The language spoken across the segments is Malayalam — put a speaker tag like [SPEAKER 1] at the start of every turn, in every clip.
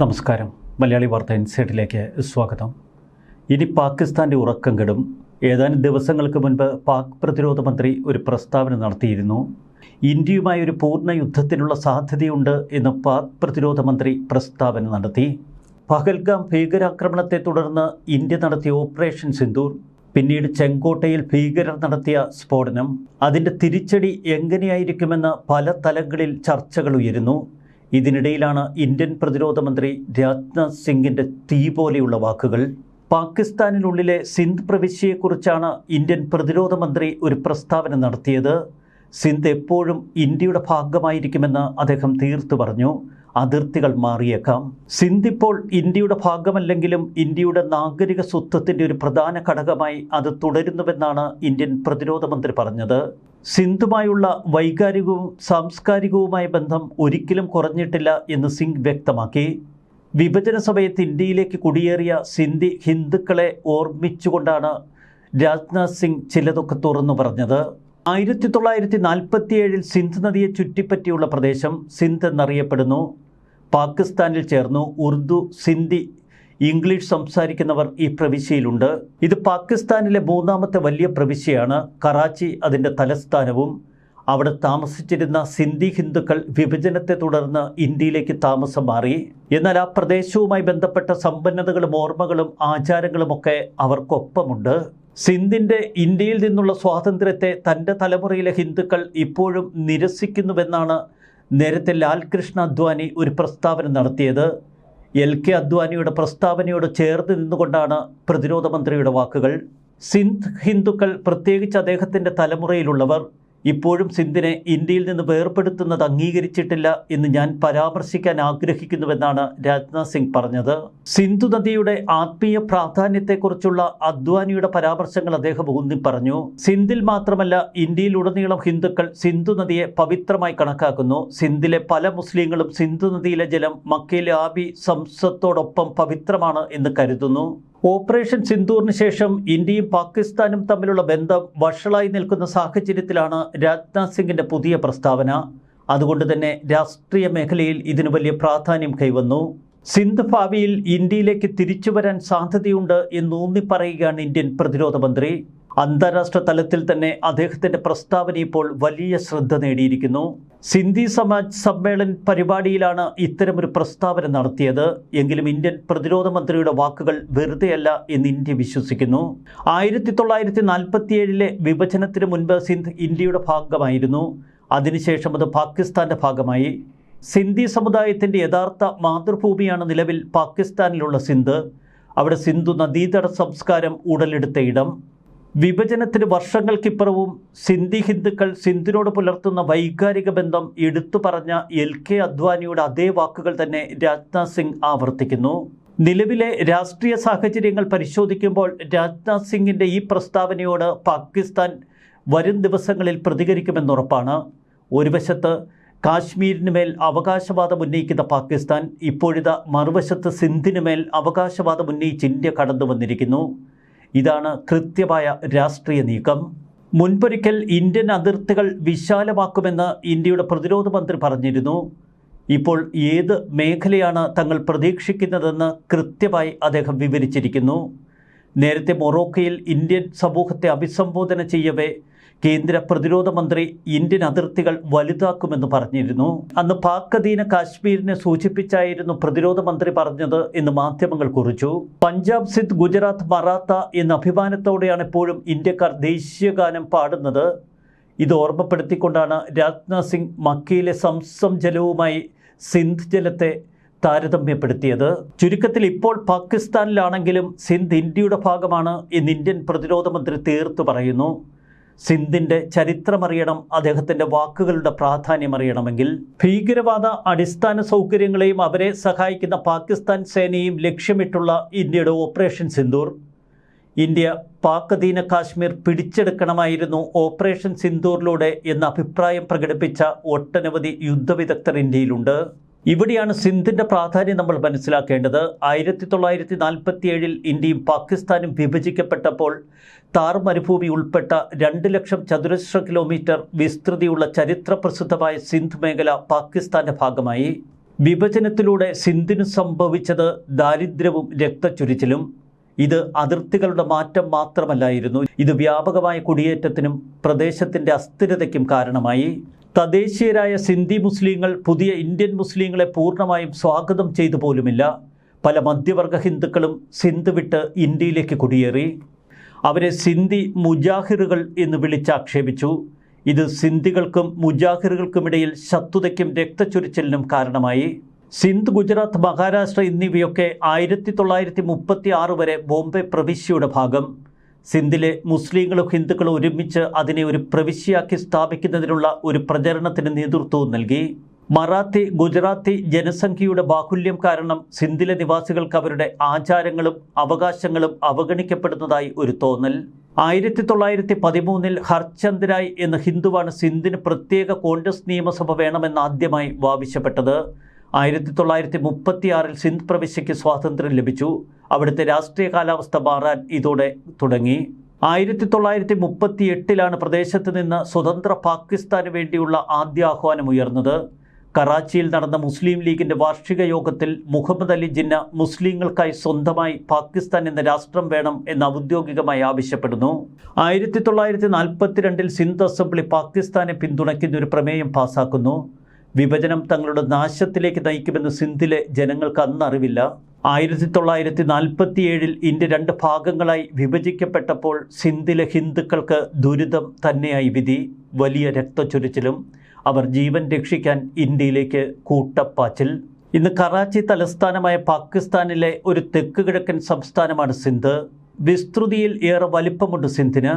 [SPEAKER 1] നമസ്കാരം. മലയാളി വാർത്ത ഇൻസൈഡിലേക്ക് സ്വാഗതം. ഇനി പാകിസ്ഥാന്റെ ഉറക്കം കെടും. ഏതാനും ദിവസങ്ങൾക്ക് മുൻപ് പാക് പ്രതിരോധ മന്ത്രി ഒരു പ്രസ്താവന നടത്തിയിരുന്നു. ഇന്ത്യയുമായി ഒരു പൂർണ യുദ്ധത്തിനുള്ള സാധ്യതയുണ്ട് എന്ന് പാക് പ്രതിരോധ മന്ത്രി പ്രസ്താവന നടത്തി. പഹൽഗാം ഭീകരാക്രമണത്തെ തുടർന്ന് ഇന്ത്യ നടത്തിയ ഓപ്പറേഷൻ സിന്ദൂർ പിന്നീട് ചെങ്കോട്ടയിൽ ഭീകരർ നടത്തിയ സ്ഫോടനം. അതിന്റെ തിരിച്ചടി എങ്ങനെയായിരിക്കുമെന്ന് പല തലങ്ങളിൽ ചർച്ചകൾ ഉയരുന്നു. ഇതിനിടയിലാണ് ഇന്ത്യൻ പ്രതിരോധ മന്ത്രി രാജ്നാഥ് സിംഗിന്റെ തീ പോലെയുള്ള വാക്കുകൾ. പാകിസ്ഥാനിനുള്ളിലെ സിന്ധ് പ്രവിശ്യയെക്കുറിച്ചാണ് ഇന്ത്യൻ പ്രതിരോധ മന്ത്രി ഒരു പ്രസ്താവന നടത്തിയത്. സിന്ധ് എപ്പോഴും ഇന്ത്യയുടെ ഭാഗമായിരിക്കുമെന്ന് അദ്ദേഹം തീർത്തു പറഞ്ഞു. അതിർത്തികൾ മാറിയേക്കാം. സിന്ധ് ഇപ്പോൾ ഇന്ത്യയുടെ ഭാഗമല്ലെങ്കിലും ഇന്ത്യയുടെ നാഗരിക സ്വത്വത്തിന്റെ ഒരു പ്രധാന ഘടകമായി അത് തുടരുന്നുവെന്നാണ് ഇന്ത്യൻ പ്രതിരോധ മന്ത്രി പറഞ്ഞത്. സിന്ധുമായുള്ള വൈകാരികവും സാംസ്കാരികവുമായ ബന്ധം ഒരിക്കലും കുറഞ്ഞിട്ടില്ല എന്ന് സിംഗ് വ്യക്തമാക്കി. വിഭജന സമയത്ത് ഇന്ത്യയിലേക്ക് കുടിയേറിയ സിന്ധി ഹിന്ദുക്കളെ ഓർമ്മിച്ചുകൊണ്ടാണ് രാജ്നാഥ് സിംഗ് ചിലതൊക്കെ തുറന്നു പറഞ്ഞത്. ആയിരത്തി തൊള്ളായിരത്തി നാൽപ്പത്തിയേഴിൽ സിന്ധ് നദിയെ ചുറ്റിപ്പറ്റിയുള്ള പ്രദേശം സിന്ധ് എന്നറിയപ്പെടുന്നു. പാകിസ്ഥാനിൽ ചേർന്നു ഉർദു സിന്ധി ഇംഗ്ലീഷ് സംസാരിക്കുന്നവർ ഈ പ്രവിശ്യയിലുണ്ട്. ഇത് പാകിസ്ഥാനിലെ മൂന്നാമത്തെ വലിയ പ്രവിശ്യയാണ്. കറാച്ചി അതിന്റെ തലസ്ഥാനവും. അവിടെ താമസിച്ചിരുന്ന സിന്ധി ഹിന്ദുക്കൾ വിഭജനത്തെ തുടർന്ന് ഇന്ത്യയിലേക്ക് താമസം മാറി. എന്നാൽ ആ പ്രദേശവുമായി ബന്ധപ്പെട്ട സമ്പന്നതകളും ഓർമ്മകളും ആചാരങ്ങളുമൊക്കെ അവർക്കൊപ്പമുണ്ട്. സിന്ധിന്റെ ഇന്ത്യയിൽ നിന്നുള്ള സ്വാതന്ത്ര്യത്തെ തന്റെ തലമുറയിലെ ഹിന്ദുക്കൾ ഇപ്പോഴും നിരസിക്കുന്നുവെന്നാണ് നേരത്തെ ലാൽകൃഷ്ണ അദ്വാനി ഒരു പ്രസ്താവന നടത്തിയത്. എൽ കെ അദ്വാനിയുടെ പ്രസ്താവനയോട് ചേർന്ന് നിന്നുകൊണ്ടാണ് പ്രതിരോധ മന്ത്രിയുടെ വാക്കുകൾ. സിന്ധ് ഹിന്ദുക്കൾ പ്രത്യേകിച്ച് അദ്ദേഹത്തിന്റെ തലമുറയിലുള്ളവർ ഇപ്പോഴും സിന്ധിനെ ഇന്ത്യയിൽ നിന്ന് വേർപെടുത്തുന്നത് അംഗീകരിച്ചിട്ടില്ല എന്ന് ഞാൻ പരാമർശിക്കാൻ ആഗ്രഹിക്കുന്നുവെന്നാണ് രാജ്നാഥ് സിംഗ് പറഞ്ഞത്. സിന്ധു നദിയുടെ ആത്മീയ പ്രാധാന്യത്തെക്കുറിച്ചുള്ള അദ്വാനിയുടെ പരാമർശങ്ങൾ അദ്ദേഹം ഊന്നി പറഞ്ഞു. സിന്ധിൽ മാത്രമല്ല ഇന്ത്യയിലുടനീളം ഹിന്ദുക്കൾ സിന്ധു നദിയെ പവിത്രമായി കണക്കാക്കുന്നു. സിന്ധിലെ പല മുസ്ലിങ്ങളും സിന്ധു നദിയിലെ ജലം മക്കയിലെ ആബി സംസത്തോടൊപ്പം പവിത്രമാണ് എന്ന് കരുതുന്നു. ഓപ്പറേഷൻ സിന്ദൂറിന് ശേഷം ഇന്ത്യയും പാകിസ്ഥാനും തമ്മിലുള്ള ബന്ധം വഷളായി നിൽക്കുന്ന സാഹചര്യത്തിലാണ് രാജ്നാഥ് സിംഗിന്റെ പുതിയ പ്രസ്താവന. അതുകൊണ്ട് തന്നെ രാഷ്ട്രീയ മേഖലയിൽ ഇതിന് വലിയ പ്രാധാന്യം കൈവന്നു. സിന്ധ് ഭാവിയിൽ ഇന്ത്യയിലേക്ക് തിരിച്ചു വരാൻ സാധ്യതയുണ്ട് എന്നൂന്നി പറയുകയാണ് ഇന്ത്യൻ പ്രതിരോധ മന്ത്രി. അന്താരാഷ്ട്ര തലത്തിൽ തന്നെ അദ്ദേഹത്തിന്റെ പ്രസ്താവന ഇപ്പോൾ വലിയ ശ്രദ്ധ നേടിയിരിക്കുന്നു. സിന്ധി സമാജ് സമ്മേളൻ പരിപാടിയിലാണ് ഇത്തരമൊരു പ്രസ്താവന നടത്തിയത്. എങ്കിലും ഇന്ത്യൻ പ്രതിരോധ മന്ത്രിയുടെ വാക്കുകൾ വെറുതെയല്ല എന്ന് ഇന്ത്യ വിശ്വസിക്കുന്നു. ആയിരത്തി തൊള്ളായിരത്തി നാൽപ്പത്തിയേഴിലെ വിഭജനത്തിന് മുൻപ് സിന്ധ് ഇന്ത്യയുടെ ഭാഗമായിരുന്നു. അതിനുശേഷം അത് പാകിസ്ഥാന്റെ ഭാഗമായി. സിന്ധി സമുദായത്തിന്റെ യഥാർത്ഥ മാതൃഭൂമിയാണ് നിലവിൽ പാകിസ്ഥാനിലുള്ള സിന്ധ്. അവിടെ സിന്ധു നദീതട സംസ്കാരം ഉടലെടുത്ത ഇടം. വിഭജനത്തിന് വർഷങ്ങൾക്കിപ്പുറവും സിന്ധി ഹിന്ദുക്കൾ സിന്ധുനോട് പുലർത്തുന്ന വൈകാരിക ബന്ധം എടുത്തു പറഞ്ഞ എൽ കെ അദ്വാനിയുടെ അതേ വാക്കുകൾ തന്നെ രാജ്നാഥ് സിംഗ് ആവർത്തിക്കുന്നു. നിലവിലെ രാഷ്ട്രീയ സാഹചര്യങ്ങൾ പരിശോധിക്കുമ്പോൾ രാജ്നാഥ് സിംഗിന്റെ ഈ പ്രസ്താവനയോട് പാകിസ്ഥാൻ വരും ദിവസങ്ങളിൽ പ്രതികരിക്കുമെന്നുറപ്പാണ് ഒരു വശത്ത് കാശ്മീരിന് മേൽ അവകാശവാദം ഉന്നയിക്കുന്ന പാകിസ്ഥാൻ ഇപ്പോഴിതാ മറുവശത്ത് സിന്ധിന് മേൽ അവകാശവാദം ഉന്നയിച്ച് ഇന്ത്യ കടന്നു വന്നിരിക്കുന്നു ഇതാണ് കൃത്യമായ രാഷ്ട്രീയ നീക്കം. മുൻപൊരിക്കൽ ഇന്ത്യൻ അതിർത്തികൾ വിശാലമാക്കുമെന്ന് ഇന്ത്യയുടെ പ്രതിരോധ മന്ത്രി പറഞ്ഞിരുന്നു. ഇപ്പോൾ ഏത് മേഖലയാണ് തങ്ങൾ പ്രതീക്ഷിക്കുന്നതെന്ന് കൃത്യമായി അദ്ദേഹം വിവരിച്ചിരിക്കുന്നു. നേരത്തെ മൊറോക്കയിൽ ഇന്ത്യൻ സമൂഹത്തെ അഭിസംബോധന ചെയ്യവേ കേന്ദ്ര പ്രതിരോധ മന്ത്രി ഇന്ത്യൻ അതിർത്തികൾ വലുതാക്കുമെന്ന് പറഞ്ഞിരുന്നു. അന്ന് പാക് അധീന കാശ്മീരിനെ സൂചിപ്പിച്ചായിരുന്നു പ്രതിരോധ മന്ത്രി പറഞ്ഞത് എന്ന് മാധ്യമങ്ങൾ കുറിച്ചു. പഞ്ചാബ് സിദ്ധ് ഗുജറാത്ത് മറാത്ത എന്ന അഭിമാനത്തോടെയാണ് എപ്പോഴും ഇന്ത്യക്കാർ ദേശീയഗാനം പാടുന്നത്. ഇത് ഓർമ്മപ്പെടുത്തിക്കൊണ്ടാണ് രാജ്നാഥ് സിംഗ് മക്കയിലെ സംസം ജലവുമായി സിന്ധ് ജലത്തെ താരതമ്യപ്പെടുത്തിയത്. ചുരുക്കത്തിൽ ഇപ്പോൾ പാകിസ്ഥാനിലാണെങ്കിലും സിന്ധ് ഇന്ത്യയുടെ ഭാഗമാണ് എന്ന് ഇന്ത്യൻ പ്രതിരോധ മന്ത്രി തീർത്തു പറയുന്നു. സിന്ധിന്റെ ചരിത്രമറിയണം അദ്ദേഹത്തിന്റെ വാക്കുകളുടെ പ്രാധാന്യം അറിയണമെങ്കിൽ ഭീകരവാദ അടിസ്ഥാന സൗകര്യങ്ങളെയും അവരെ സഹായിക്കുന്ന പാകിസ്ഥാൻ സേനയും ലക്ഷ്യമിട്ടുള്ള ഇന്ത്യയുടെ ഓപ്പറേഷൻ സിന്ദൂർ. ഇന്ത്യ പാക് അധീന കാശ്മീർ പിടിച്ചെടുക്കണമായിരുന്നു ഓപ്പറേഷൻ സിന്ദൂറിലൂടെ എന്ന അഭിപ്രായം പ്രകടിപ്പിച്ച ഒട്ടനവധി യുദ്ധവിദഗ്ധർ ഇന്ത്യയിലുണ്ട്. ഇവിടെയാണ് സിന്ധിന്റെ പ്രാധാന്യം നമ്മൾ മനസ്സിലാക്കേണ്ടത്. ആയിരത്തി തൊള്ളായിരത്തി നാൽപ്പത്തി ഏഴിൽ ഇന്ത്യയും പാകിസ്ഥാനും വിഭജിക്കപ്പെട്ടപ്പോൾ താർ മരുഭൂമി ഉൾപ്പെട്ട രണ്ട് ലക്ഷം ചതുരശ്ര കിലോമീറ്റർ വിസ്തൃതിയുള്ള ചരിത്രപ്രസിദ്ധമായ സിന്ധ് മേഖല പാകിസ്ഥാന്റെ ഭാഗമായി. വിഭജനത്തിലൂടെ സിന്ധിന് സംഭവിച്ചത് ദാരിദ്ര്യവും രക്തച്ചൊരിച്ചിലും. ഇത് അതിർത്തികളുടെ മാറ്റം മാത്രമല്ലായിരുന്നു. ഇത് വ്യാപകമായ കുടിയേറ്റത്തിനും പ്രദേശത്തിന്റെ അസ്ഥിരതയ്ക്കും കാരണമായി. തദ്ദേശീയരായ സിന്ധി മുസ്ലിങ്ങൾ പുതിയ ഇന്ത്യൻ മുസ്ലിങ്ങളെ പൂർണമായും സ്വാഗതം ചെയ്തു പോലുമില്ല. പല മധ്യവർഗ ഹിന്ദുക്കളും സിന്ധ് വിട്ട് ഇന്ത്യയിലേക്ക് കുടിയേറി. അവരെ സിന്ധി മുജാഹിറുകൾ എന്ന് വിളിച്ചാക്ഷേപിച്ചു. ഇത് സിന്ധികൾക്കും മുജാഹിറുകൾക്കുമിടയിൽ ശത്രുതയ്ക്കും രക്തച്ചൊരിച്ചിലിനും കാരണമായി. സിന്ധ് ഗുജറാത്ത് മഹാരാഷ്ട്ര എന്നിവയൊക്കെ ആയിരത്തി തൊള്ളായിരത്തി മുപ്പത്തി ആറ് വരെ ബോംബെ പ്രവിശ്യയുടെ ഭാഗം. സിന്ധിലെ മുസ്ലിങ്ങളും ഹിന്ദുക്കളും ഒരുമിച്ച് അതിനെ ഒരു പ്രവിശ്യയാക്കി സ്ഥാപിക്കുന്നതിനുള്ള ഒരു പ്രചരണത്തിന് നേതൃത്വവും നൽകി. മറാത്തി ഗുജറാത്തി ജനസംഖ്യയുടെ ബാഹുല്യം കാരണം സിന്ധിലെ നിവാസികൾക്ക് അവരുടെ ആചാരങ്ങളും അവകാശങ്ങളും അവഗണിക്കപ്പെടുന്നതായി ഒരു തോന്നൽ. ആയിരത്തി തൊള്ളായിരത്തി പതിമൂന്നിൽ ഹർചന്ദ് രായ് എന്ന ഹിന്ദുവാണ് സിന്ധിന് പ്രത്യേക കോൺഗ്രസ് നിയമസഭ വേണമെന്ന് ആദ്യമായി ആവശ്യപ്പെട്ടത് ആയിരത്തി തൊള്ളായിരത്തി മുപ്പത്തിയാറിൽ സിന്ധ് പ്രവിശ്യയ്ക്ക് സ്വാതന്ത്ര്യം ലഭിച്ചു. അവിടുത്തെ രാഷ്ട്രീയ കാലാവസ്ഥ മാറാൻ ഇതോടെ തുടങ്ങി. ആയിരത്തി തൊള്ളായിരത്തി മുപ്പത്തി എട്ടിലാണ് പ്രദേശത്ത് നിന്ന് സ്വതന്ത്ര പാകിസ്ഥാന് വേണ്ടിയുള്ള ആദ്യ ആഹ്വാനം ഉയർന്നത്. കറാച്ചിയിൽ നടന്ന മുസ്ലിം ലീഗിന്റെ വാർഷിക യോഗത്തിൽ മുഹമ്മദ് അലി ജിന്ന മുസ്ലിങ്ങൾക്കായി സ്വന്തമായി പാകിസ്ഥാൻ എന്ന രാഷ്ട്രം വേണം എന്ന് ഔദ്യോഗികമായി ആവശ്യപ്പെടുന്നു. ആയിരത്തി തൊള്ളായിരത്തി നാൽപ്പത്തിരണ്ടിൽ സിന്ധ് അസംബ്ലി പാകിസ്ഥാനെ പിന്തുണയ്ക്കുന്ന ഒരു പ്രമേയം പാസാക്കുന്നു. വിഭജനം തങ്ങളുടെ നാശത്തിലേക്ക് നയിക്കുമെന്ന് സിന്ധിലെ ജനങ്ങൾക്ക് അന്ന് അറിവില്ല. ആയിരത്തി തൊള്ളായിരത്തി നാൽപ്പത്തി ഏഴിൽ ഇന്ത്യ രണ്ട് ഭാഗങ്ങളായി വിഭജിക്കപ്പെട്ടപ്പോൾ സിന്ധിലെ ഹിന്ദുക്കൾക്ക് ദുരിതം തന്നെയായി വിധി. വലിയ രക്തചൊരിച്ചിലും അവർ ജീവൻ രക്ഷിക്കാൻ ഇന്ത്യയിലേക്ക് കൂട്ടപ്പാച്ചിൽ. ഇന്ന് കറാച്ചി തലസ്ഥാനമായ പാകിസ്ഥാനിലെ ഒരു തെക്ക് കിഴക്കൻ സംസ്ഥാനമാണ് സിന്ധ്. വിസ്തൃതിയിൽ ഏറെ വലിപ്പമുണ്ട് സിന്ധിന്.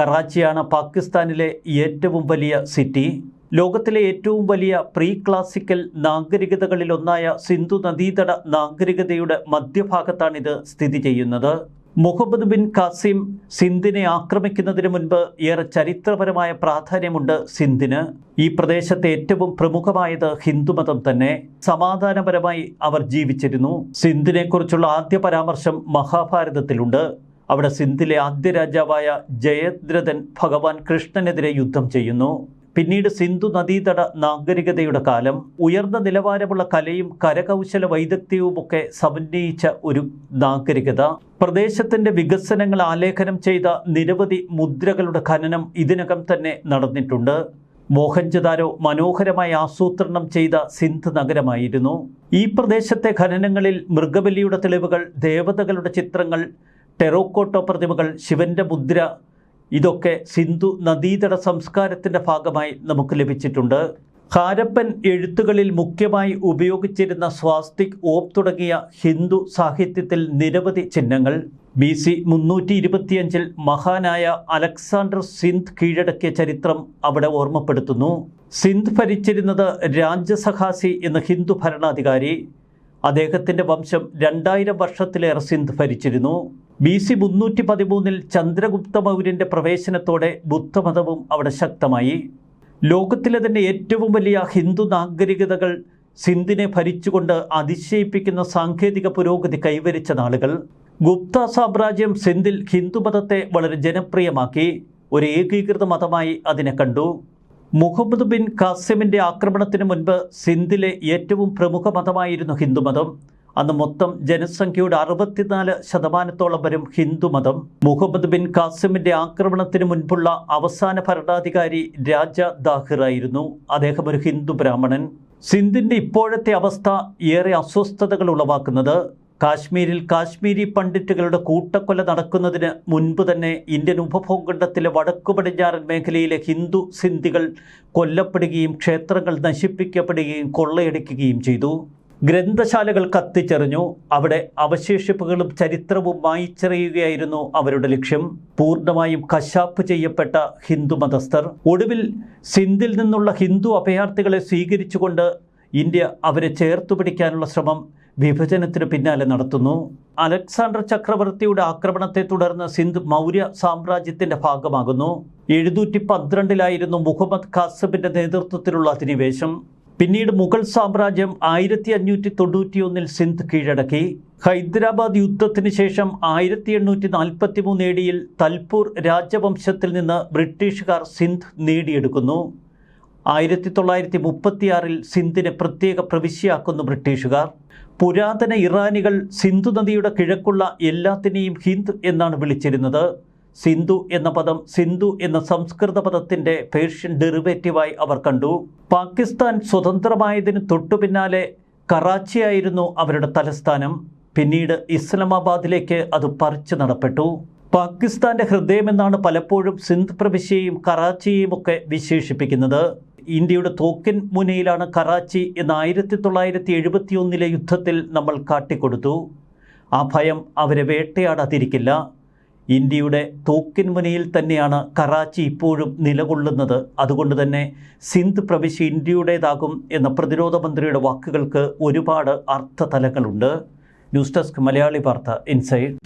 [SPEAKER 1] കറാച്ചിയാണ് പാകിസ്ഥാനിലെ ഏറ്റവും വലിയ സിറ്റി. ലോകത്തിലെ ഏറ്റവും വലിയ പ്രീ ക്ലാസിക്കൽ നാഗരികതകളിലൊന്നായ സിന്ധു നദീതട നാഗരികതയുടെ മധ്യഭാഗത്താണിത് സ്ഥിതി ചെയ്യുന്നത്. മുഹമ്മദ് ബിൻ കാസിം സിന്ധിനെ ആക്രമിക്കുന്നതിന് മുൻപ് ഏറെ ചരിത്രപരമായ പ്രാധാന്യമുണ്ട് സിന്ധിന്. ഈ പ്രദേശത്തെ ഏറ്റവും പ്രമുഖമായത് ഹിന്ദുമതം തന്നെ. സമാധാനപരമായി അവർ ജീവിച്ചിരുന്നു. സിന്ധിനെക്കുറിച്ചുള്ള ആദ്യ പരാമർശം മഹാഭാരതത്തിലുണ്ട്. അവിടെ സിന്ധിലെ ആദ്യ രാജാവായ ജയദ്രഥൻ ഭഗവാൻ കൃഷ്ണനെതിരെ യുദ്ധം ചെയ്യുന്നു. പിന്നീട് സിന്ധു നദീതട നാഗരികതയുടെ കാലം ഉയർന്ന നിലവാരമുള്ള കലയും കരകൗശല വൈദഗ്ധ്യവുമൊക്കെ സമന്വയിച്ച ഒരു നാഗരികത. പ്രദേശത്തിന്റെ വികസനങ്ങൾ ആലേഖനം ചെയ്ത നിരവധി മുദ്രകളുടെ ഖനനം ഇതിനകം തന്നെ നടന്നിട്ടുണ്ട്. മോഹൻജദാരോ മനോഹരമായി ആസൂത്രണം ചെയ്ത സിന്ധു നഗരമായിരുന്നു. ഈ പ്രദേശത്തെ ഖനനങ്ങളിൽ മൃഗബലിയുടെ തെളിവുകൾ ദേവതകളുടെ ചിത്രങ്ങൾ ടെറോക്കോട്ടോ പ്രതിമകൾ ശിവന്റെ മുദ്ര ഇതൊക്കെ സിന്ധു നദീതട സംസ്കാരത്തിന്റെ ഭാഗമായി നമുക്ക് ലഭിച്ചിട്ടുണ്ട്. ഹാരപ്പൻ എഴുത്തുകളിൽ മുഖ്യമായി ഉപയോഗിച്ചിരുന്ന സ്വാസ്തിക് ഓപ് തുടങ്ങിയ ഹിന്ദു സാഹിത്യത്തിൽ നിരവധി ചിഹ്നങ്ങൾ. ബി സി മുന്നൂറ്റി ഇരുപത്തിയഞ്ചിൽ മഹാനായ അലക്സാണ്ടർ സിന്ധ് കീഴടക്കിയ ചരിത്രം അവിടെ ഓർമ്മപ്പെടുത്തുന്നു. സിന്ധ് ഭരിച്ചിരുന്നത് രാജസഹാസി എന്ന ഹിന്ദു ഭരണാധികാരി. അദ്ദേഹത്തിന്റെ വംശം രണ്ടായിരം വർഷത്തിലേറെ സിന്ധ് ഭരിച്ചിരുന്നു. ബി സി മുന്നൂറ്റി പതിമൂന്നിൽ ചന്ദ്രഗുപ്ത മൗര്യന്റെ പ്രവേശനത്തോടെ ബുദ്ധമതവും അവിടെ ശക്തമായി. ലോകത്തിലെ തന്നെ ഏറ്റവും വലിയ ഹിന്ദു നാഗരികതകൾ സിന്ധിനെ ഭരിച്ചുകൊണ്ട് അതിശയിപ്പിക്കുന്ന സാങ്കേതിക പുരോഗതി കൈവരിച്ച നാളുകൾ. ഗുപ്ത സാമ്രാജ്യം സിന്ധിൽ ഹിന്ദുമതത്തെ വളരെ ജനപ്രിയമാക്കി. ഒരു ഏകീകൃത മതമായി അതിനെ കണ്ടു. മുഹമ്മദ് ബിൻ കാസിമിന്റെ ആക്രമണത്തിന് മുൻപ് സിന്ധിലെ ഏറ്റവും പ്രമുഖ മതമായിരുന്നു ഹിന്ദുമതം അന്ന് മൊത്തം ജനസംഖ്യയുടെ അറുപത്തിനാല് ശതമാനത്തോളം വരും ഹിന്ദുമതം മുഹമ്മദ് ബിൻ കാസിമിന്റെ ആക്രമണത്തിന് മുൻപുള്ള അവസാന ഭരണാധികാരി രാജ ദാഹിറായിരുന്നു അദ്ദേഹം ഒരു ഹിന്ദു ബ്രാഹ്മണൻ. സിന്ധിന്റെ ഇപ്പോഴത്തെ അവസ്ഥ ഏറെ അസ്വസ്ഥതകൾ ഉളവാക്കുന്നത് കാശ്മീരിൽ കാശ്മീരി പണ്ഡിറ്റുകളുടെ കൂട്ടക്കൊല നടക്കുന്നതിന് മുൻപ് തന്നെ ഇന്ത്യൻ ഉപഭൂഖണ്ഡത്തിലെ വടക്കു പടിഞ്ഞാറൻ മേഖലയിലെ ഹിന്ദു സിന്ധികൾ കൊല്ലപ്പെടുകയും ക്ഷേത്രങ്ങൾ നശിപ്പിക്കപ്പെടുകയും കൊള്ളയടിക്കുകയും ചെയ്തു. ഗ്രന്ഥശാലകൾ കത്തിച്ചെറിഞ്ഞു. അവിടെ അവശേഷിപ്പുകളും ചരിത്രവും മായിച്ചെറിയുകയായിരുന്നു അവരുടെ ലക്ഷ്യം. പൂർണമായും കശാപ്പ് ചെയ്യപ്പെട്ട ഹിന്ദു മതസ്ഥർ. ഒടുവിൽ സിന്ധിൽ നിന്നുള്ള ഹിന്ദു അഭയാർത്ഥികളെ സ്വീകരിച്ചുകൊണ്ട് ഇന്ത്യ അവരെ ചേർത്തു പിടിക്കാനുള്ള ശ്രമം വിഭജനത്തിന് പിന്നാലെ നടത്തുന്നു. അലക്സാണ്ടർ ചക്രവർത്തിയുടെ ആക്രമണത്തെ തുടർന്ന് സിന്ധു മൗര്യ സാമ്രാജ്യത്തിന്റെ ഭാഗമാകുന്നു. എഴുന്നൂറ്റി പന്ത്രണ്ടിലായിരുന്നു മുഹമ്മദ് ഖാസബിന്റെ നേതൃത്വത്തിലുള്ള അധിനിവേശം. പിന്നീട് മുഗൾ സാമ്രാജ്യം ആയിരത്തി അഞ്ഞൂറ്റി തൊണ്ണൂറ്റിയൊന്നിൽ സിന്ധ് കീഴടക്കി. ഹൈദരാബാദ് യുദ്ധത്തിന് ശേഷം ആയിരത്തി എണ്ണൂറ്റി നാൽപ്പത്തി മൂന്ന് ഏടിയിൽ തൽപൂർ രാജവംശത്തിൽ നിന്ന് ബ്രിട്ടീഷുകാർ സിന്ധ് നേടിയെടുക്കുന്നു. ആയിരത്തി തൊള്ളായിരത്തി മുപ്പത്തിയാറിൽ സിന്ധിനെ പ്രത്യേക പ്രവിശ്യയാക്കുന്നു ബ്രിട്ടീഷുകാർ. പുരാതന ഇറാനികൾ സിന്ധു നദിയുടെ കിഴക്കുള്ള എല്ലാത്തിനെയും ഹിന്ദ് എന്നാണ് വിളിച്ചിരുന്നത്. സിന്ധു എന്ന പദം സിന്ധു എന്ന സംസ്കൃത പദത്തിന്റെ പേർഷ്യൻ ഡെറിവേറ്റീവായി അവർ കണ്ടു. പാകിസ്ഥാൻ സ്വതന്ത്രമായതിന് തൊട്ടു പിന്നാലെ കറാച്ചിയായിരുന്നു അവരുടെ തലസ്ഥാനം. പിന്നീട് ഇസ്ലാമാബാദിലേക്ക് അത് പറിച്ചു നടപ്പെട്ടു. പാകിസ്ഥാന്റെ ഹൃദയമെന്നാണ് പലപ്പോഴും സിന്ധ് പ്രവിശ്യയും കറാച്ചിയും ഒക്കെ വിശേഷിപ്പിക്കുന്നത്. ഇന്ത്യയുടെ തോക്കിൻ മുനയിലാണ് കറാച്ചി എന്ന ആയിരത്തി തൊള്ളായിരത്തി എഴുപത്തിയൊന്നിലെ യുദ്ധത്തിൽ നമ്മൾ കാട്ടിക്കൊടുത്തു. ആ ഭയം അവരെ വേട്ടയാടാതിരിക്കില്ല. ഇന്ത്യയുടെ തോക്കിൻമുനയിൽ തന്നെയാണ് കറാച്ചി ഇപ്പോഴും നിലകൊള്ളുന്നത്. അതുകൊണ്ട് തന്നെ സിന്ധ് പ്രവിശ്യ ഇന്ത്യയുടേതാകും എന്ന പ്രതിരോധ മന്ത്രിയുടെ വാക്കുകൾക്ക് ഒരുപാട് അർത്ഥ തലങ്ങളുണ്ട് ന്യൂസ് ഡെസ്ക് മലയാളി വാർത്ത ഇൻസൈഡ്.